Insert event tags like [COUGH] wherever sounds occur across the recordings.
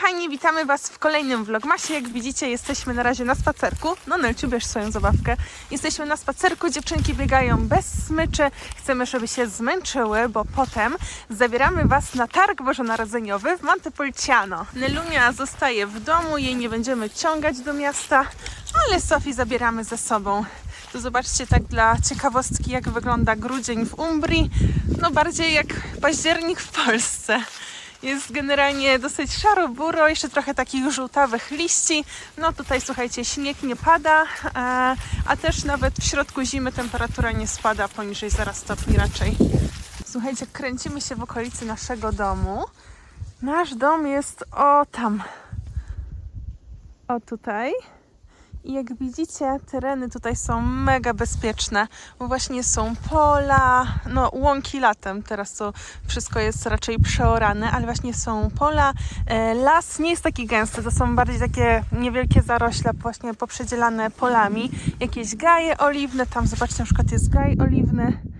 kochani, witamy Was w kolejnym vlogmasie. Jak widzicie, jesteśmy na razie na spacerku. No, Nelciu, bierz swoją zabawkę. Jesteśmy na spacerku, dziewczynki biegają bez smyczy. Chcemy, żeby się zmęczyły, bo potem zabieramy Was na targ bożonarodzeniowy w Montepulciano. Nelunia zostaje w domu, jej nie będziemy ciągać do miasta, ale Sofii zabieramy ze sobą. Tu zobaczcie tak dla ciekawostki, jak wygląda grudzień w Umbrii. No bardziej jak październik w Polsce. Jest generalnie dosyć szaro-buro, jeszcze trochę takich żółtawych liści. No tutaj słuchajcie, śnieg nie pada, e, a też nawet w środku zimy temperatura nie spada poniżej 0 stopni raczej. Słuchajcie, kręcimy się w okolicy naszego domu. Nasz dom jest o tam. O tutaj. I jak widzicie, tereny tutaj są mega bezpieczne, bo właśnie są pola, no łąki latem, teraz to wszystko jest raczej przeorane, ale właśnie są pola. E, Las nie jest taki gęsty, to są bardziej takie niewielkie zarośla, właśnie poprzedzielane polami. Jakieś gaje oliwne, tam zobaczcie, na przykład jest gaj oliwny.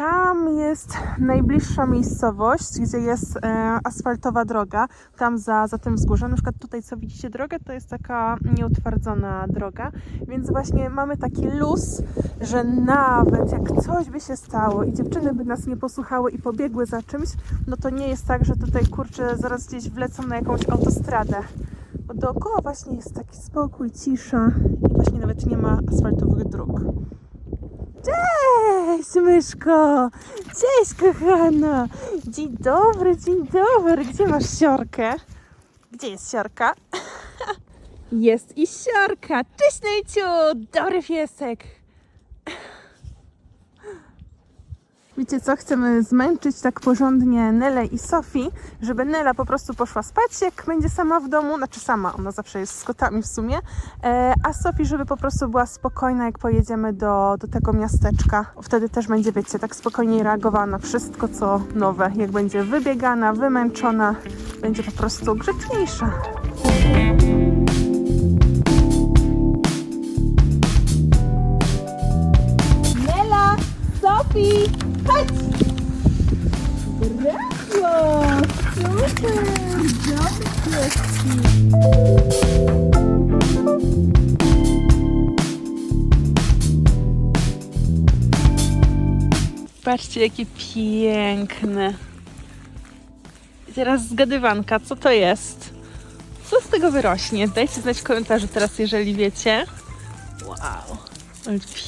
Tam jest najbliższa miejscowość, gdzie jest e, asfaltowa droga, tam za, za tym wzgórzem. Na przykład tutaj, co widzicie drogę, to jest taka nieutwardzona droga, więc właśnie mamy taki luz, że nawet jak coś by się stało i dziewczyny by nas nie posłuchały i pobiegły za czymś, no to nie jest tak, że tutaj kurczę zaraz gdzieś wlecą na jakąś autostradę. Bo dookoła właśnie jest taki spokój, cisza i właśnie nawet nie ma asfaltowych dróg. Cześć, myszko! Cześć, kochana! Dzień dobry, dzień dobry! Gdzie masz siorkę? Gdzie jest siorka? [LAUGHS] Jest i siorka! Cześć, Nejciu! Dobry piesek! Wiecie co, chcemy zmęczyć tak porządnie Nelę i Sofii, żeby Nela po prostu poszła spać, jak będzie sama w domu, znaczy sama, ona zawsze jest z kotami w sumie, e, a Sofii, żeby po prostu była spokojna, jak pojedziemy do, do tego miasteczka. Wtedy też będzie, wiecie, tak spokojniej reagowała na wszystko, co nowe. Jak będzie wybiegana, wymęczona, będzie po prostu grzeczniejsza. Nela, Sofii, Super! Patrzcie, jakie piękne. I teraz zgadywanka, co to jest? Co z tego wyrośnie? Dajcie znać w komentarzu teraz, jeżeli wiecie. Wow,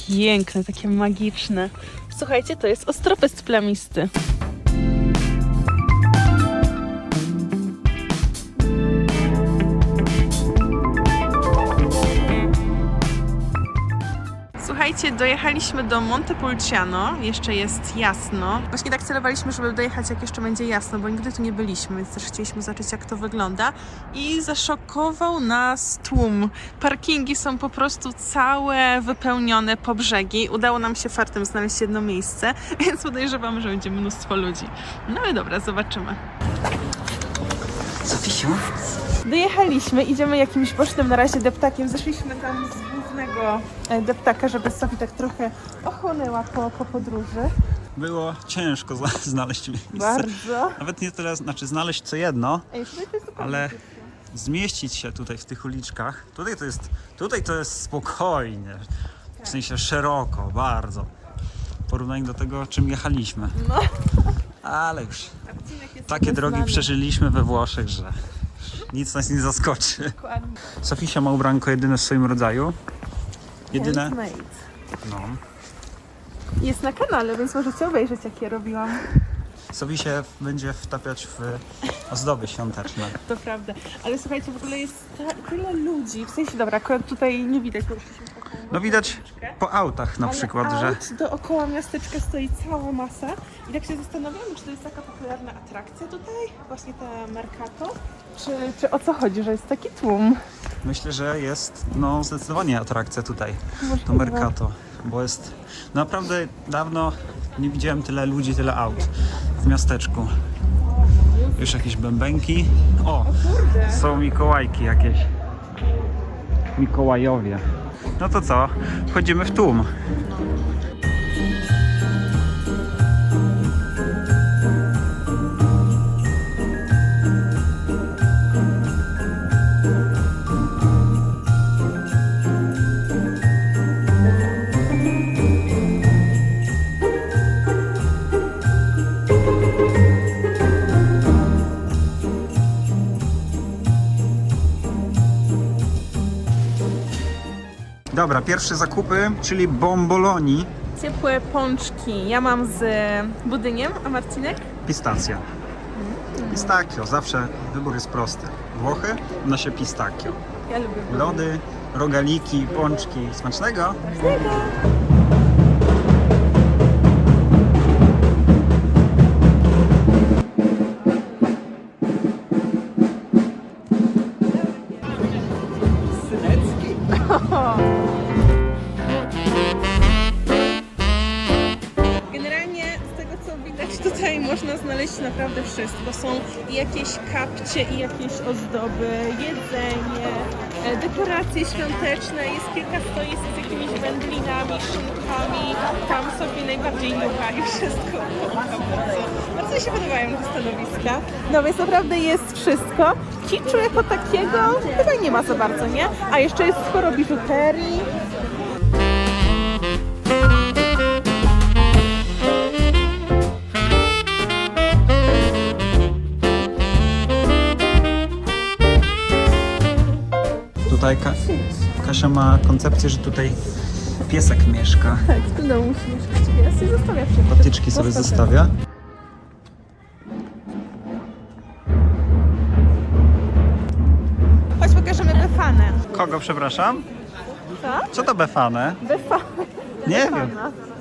piękne, takie magiczne. Słuchajcie, to jest ostropest plamisty. Słuchajcie, dojechaliśmy do Montepulciano. Jeszcze jest jasno. Właśnie tak celowaliśmy, żeby dojechać, jak jeszcze będzie jasno, bo nigdy tu nie byliśmy, więc też chcieliśmy zobaczyć, jak to wygląda. I zaszokował nas tłum. Parkingi są po prostu całe wypełnione po brzegi. Udało nam się fartem znaleźć jedno miejsce, [LAUGHS] więc podejrzewamy, że będzie mnóstwo ludzi. No ale dobra, zobaczymy. Sofisiu? Dojechaliśmy, idziemy jakimś bocznym na razie deptakiem. Zeszliśmy tam z głównego e, deptaka, żeby Sofii tak trochę ochłonęła po, po podróży. Było ciężko zna- [LAUGHS] znaleźć miejsce. Bardzo. Nawet nie tyle, znaczy znaleźć co jedno, Ej, ale zmieścić się tutaj w tych uliczkach. Tutaj to jest, tutaj to jest spokojnie, w sensie szeroko, bardzo. W porównaniu do tego, czym jechaliśmy. No. Ale już takie drogi przeżyliśmy we Włoszech, że nic nas nie zaskoczy. Dokładnie. Sofisia ma ubranko jedyne w swoim rodzaju. Jedyne. No. Jest na kanale, więc możecie obejrzeć, jak je robiłam. Sofi się będzie wtapiać w ozdoby świąteczne. To prawda. Ale słuchajcie, w ogóle jest ta, tyle ludzi. W sensie, dobra, akurat tutaj nie widać, bo No widać po autach na Ale przykład, że aut dookoła miasteczka stoi cała masa i tak się zastanawiamy, czy to jest taka popularna atrakcja tutaj, właśnie ta Mercato, czy, czy o co chodzi, że jest taki tłum. myślę, że jest no zdecydowanie atrakcja tutaj, to. Mercato, bo jest naprawdę dawno nie widziałem tyle ludzi, tyle aut w miasteczku. Już jakieś bębenki. O, są Mikołajki jakieś. Mikołajowie. No to co? Wchodzimy w tłum. Dobra, pierwsze zakupy, czyli bomboloni, Ciepłe pączki. Ja mam z budyniem, a Marcinek? pistacja. Pistachio, zawsze wybór jest prosty. Włochy, nosie pistachio. Ja lubię. Lody, rogaliki, pączki. Smacznego! Generalnie wszystko. Są jakieś kapcie i jakieś ozdoby, jedzenie, e, dekoracje świąteczne, jest kilka stoisk z jakimiś wędlinami, szynkami. Tam sobie najbardziej nucha i wszystko. Bardzo, bardzo mi się podobają te stanowiska. No więc naprawdę jest wszystko. Kiczu jako takiego chyba nie ma za bardzo, nie? A jeszcze jest sporo biżuterii. Tutaj Ka- Kasia ma koncepcję, że tutaj piesek mieszka. [LAUGHS] Tak, w tym domu musi mieszkać pies i zostawia wszystko. Patyczki sobie Zostaw zostawia. Chodź pokażemy Befanę. Kogo, przepraszam? Co? Co to befane? Befana. Nie wiem.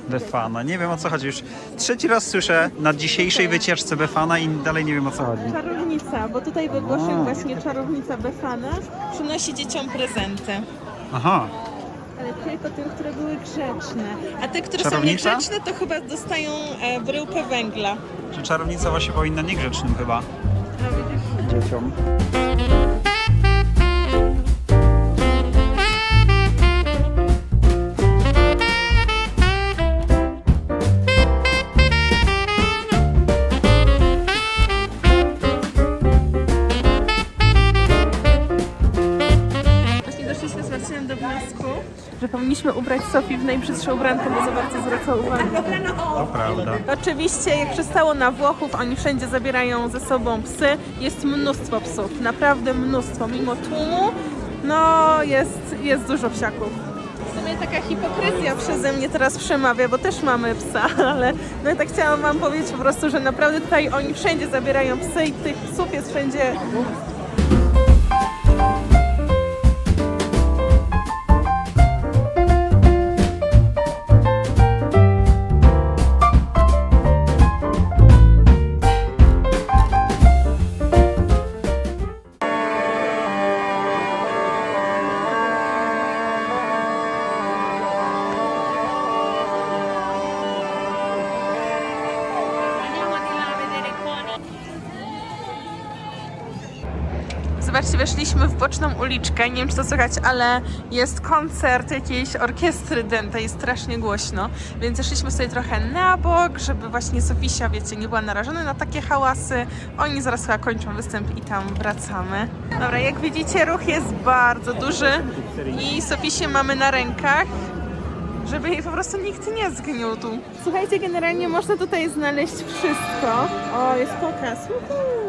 Befana. Nie wiem o co chodzi. Już trzeci raz słyszę na dzisiejszej wycieczce Befana i dalej nie wiem o co chodzi. Czarownica, bo tutaj we Włoszech A. właśnie czarownica Befana przynosi dzieciom prezenty. Aha, Ale tylko tym, które były grzeczne. A te, które Czarownica? są niegrzeczne, to chyba dostają e, bryłkę węgla. że czarownica właśnie powinna niegrzecznym chyba No widzisz? dzieciom. Najbrzydsze ubrankę, bo za bardzo zwraca uwagę. To prawda. Oczywiście, jak przystało na Włochów, oni wszędzie zabierają ze sobą psy. Jest mnóstwo psów, naprawdę mnóstwo. Mimo tłumu, no jest, jest dużo psiaków. W sumie taka hipokryzja przeze mnie teraz przemawia, bo też mamy psa, [LAUGHS] ale no i tak chciałam wam powiedzieć po prostu, że naprawdę tutaj oni wszędzie zabierają psy i tych psów jest wszędzie weszliśmy w boczną uliczkę. Nie wiem, czy to słychać, ale jest koncert jakiejś orkiestry dętej, jest strasznie głośno. Więc zeszliśmy sobie trochę na bok, żeby właśnie Sofisia, wiecie, nie była narażona na takie hałasy. Oni zaraz chyba kończą występ i tam wracamy. Dobra, jak widzicie, ruch jest bardzo duży i Sofisię mamy na rękach żeby jej po prostu nikt nie zgniótł. Słuchajcie, generalnie można tutaj znaleźć wszystko. O, jest pokaz. Uhu.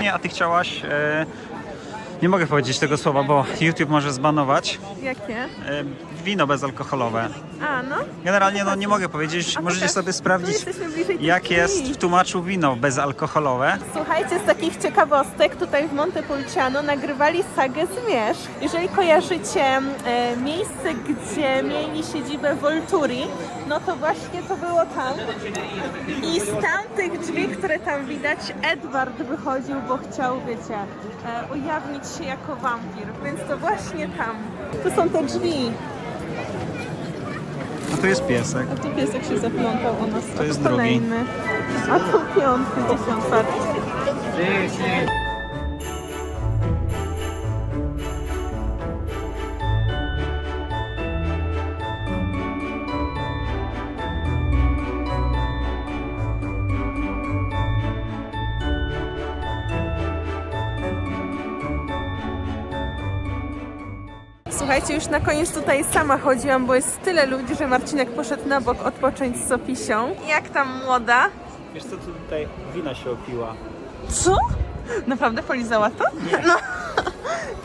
Panie, a ty chciałaś... E, nie mogę powiedzieć tego słowa, bo YouTube może zbanować. Jakie? E, wino bezalkoholowe. A, no. Generalnie no nie mogę powiedzieć, A możecie pokaż. sobie sprawdzić jesteśmy bliżej tych jak drzwi. jest w tłumaczu wino bezalkoholowe. Słuchajcie, z takich ciekawostek tutaj w Montepulciano nagrywali sagę Zmierzch. Jeżeli kojarzycie e, miejsce, gdzie mieli siedzibę Volturi, no to właśnie to było tam. I z tamtych drzwi, które tam widać, Edward wychodził, bo chciał, wiecie, e, ujawnić się jako wampir. Więc to właśnie tam. To są te drzwi. A tu jest piesek. A tu piesek się zaplątał u nas. To jest kolejny. A tu piątky, gdzieś Słuchajcie, już na koniec tutaj sama chodziłam, bo jest tyle ludzi, że Marcinek poszedł na bok odpocząć z Sofisią. Jak tam młoda? Wiesz co, tu tutaj wina się opiła. Co? Naprawdę polizała to? No.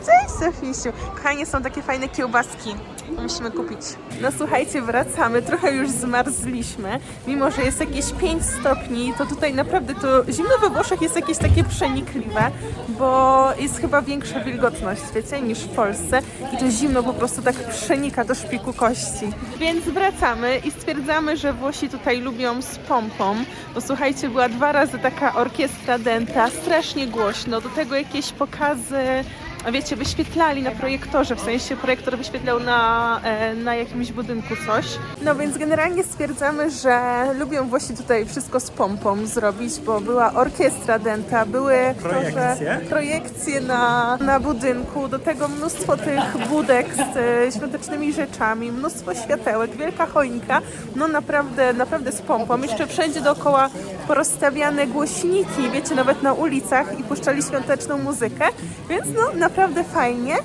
Cześć Sofisiu. Kochanie, są takie fajne kiełbaski. Musimy kupić. No słuchajcie, wracamy. Trochę już zmarzliśmy. Mimo, że jest jakieś 5 stopni, to tutaj naprawdę to zimno we Włoszech jest jakieś takie przenikliwe, bo jest chyba większa wilgotność, wiecie, niż w Polsce. I to zimno po prostu tak przenika do szpiku kości. Więc wracamy i stwierdzamy, że Włosi tutaj lubią z pompą, bo słuchajcie, była dwa razy taka orkiestra denta, strasznie głośno, do tego jakieś pokazy wiecie, wyświetlali na projektorze, w sensie projektor wyświetlał na, e, na jakimś budynku coś. No więc generalnie stwierdzamy, że lubią właśnie tutaj wszystko z pompą zrobić, bo była orkiestra denta, były Projekcje? projekcje na, na budynku, do tego mnóstwo tych budek z e, świątecznymi rzeczami, mnóstwo światełek, wielka choinka, no naprawdę, naprawdę z pompą. Jeszcze wszędzie dookoła porozstawiane głośniki, wiecie, nawet na ulicach i puszczali świąteczną muzykę, więc no naprawdę fajnie.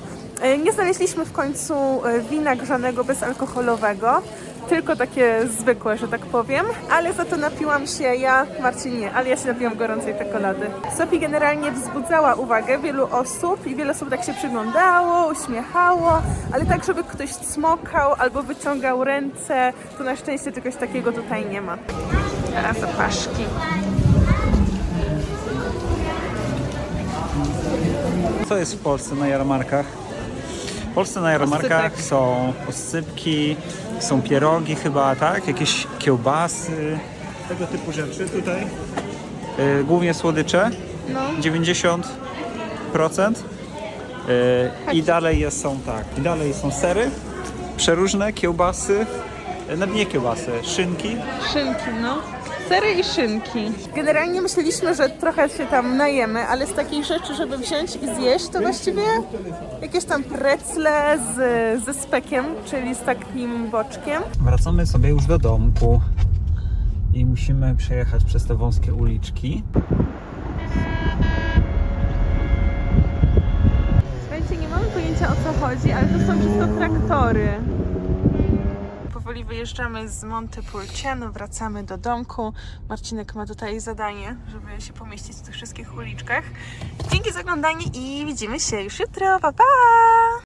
E, Nie znaleźliśmy w końcu e, wina grzanego bezalkoholowego, tylko takie zwykłe, że tak powiem, ale za to napiłam się ja, Marcin nie, ale ja się napiłam gorącej czekolady. Sophie generalnie wzbudzała uwagę wielu osób i wiele osób tak się przyglądało, uśmiechało, ale tak, żeby ktoś smokał albo wyciągał ręce, to na szczęście czegoś takiego tutaj nie ma. Teraz zapaszki. Co jest w Polsce na jarmarkach? W Polsce na jarmarkach Oscypek. są oscypki, są pierogi chyba, tak? Jakieś kiełbasy, tego typu rzeczy tutaj. Yy, głównie słodycze, No. 90%. Yy, I dalej jest, są tak, i dalej są sery, przeróżne kiełbasy, no nie kiełbasy, szynki. Szynki, no. Sery i szynki. Generalnie myśleliśmy, że trochę się tam najemy, ale z takich rzeczy, żeby wziąć i zjeść, to właściwie jakieś tam precle z, ze spekiem, czyli z takim boczkiem. Wracamy sobie już do domku i musimy przejechać przez te wąskie uliczki. Słuchajcie, nie mamy pojęcia o co chodzi, ale to są wszystko traktory. Powoli wyjeżdżamy z Montepulciano, wracamy do domku. Marcinek ma tutaj zadanie, żeby się pomieścić w tych wszystkich uliczkach. Dzięki za oglądanie i widzimy się już jutro. Pa, pa!